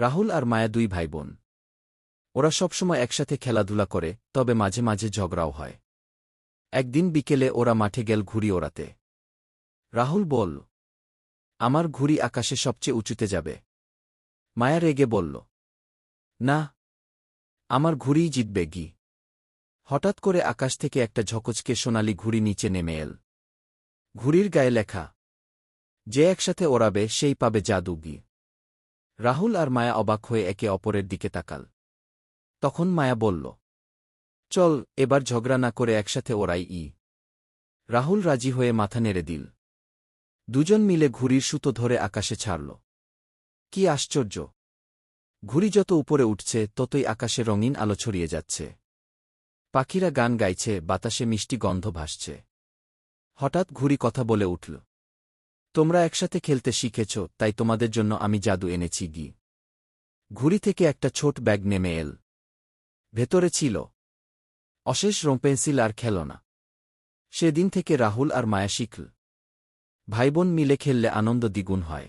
রাহুল আর মায়া দুই ভাই বোন ওরা সবসময় একসাথে খেলাধুলা করে, তবে মাঝে মাঝে ঝগড়াও হয়। একদিন বিকেলে ওরা মাঠে গেল ঘুড়ি ওড়াতে। রাহুল বল আমার ঘুড়ি আকাশে সবচেয়ে উঁচুতে যাবে। মায়া রেগে বলল, না, আমার ঘুড়িই জিতবে গি। হঠাৎ করে আকাশ থেকে একটা ঝকচকে সোনালি ঘুড়ি নিচে নেমে এল। ঘুড়ির গায়ে লেখা, যে একসাথে ওড়াবে, সেই পাবে জাদু গি। রাহুল আর মায়া অবাক হয়ে একে অপরের দিকে তাকাল। তখন মায়া বলল, চল, এবার ঝগড়া না করে একসাথে ওরাই ই। রাহুল রাজি হয়ে মাথা নেড়ে দিল। দুজন মিলে ঘুড়ির সুতো ধরে আকাশে ছাড়ল। কি আশ্চর্য! ঘুড়ি যত উপরে উঠছে, ততই আকাশে রঙিন আলো ছড়িয়ে যাচ্ছে। পাখিরা গান গাইছে, বাতাসে মিষ্টি গন্ধ ভাসছে। হঠাৎ ঘুড়ি কথা বলে উঠল তোমরা একসাথে খেলতে শিখেছ, তাই তোমাদের জন্য আমি জাদু এনেছি গি। ঘুড়ি থেকে একটা ছোট ব্যাগ নেমে এল। ভেতরে ছিল। অশেষ রং পেন্সিল আর খেলনা। সেদিন থেকে রাহুল আর মায়া শিখল। ভাইবোন মিলে খেললে আনন্দ দ্বিগুণ হয়।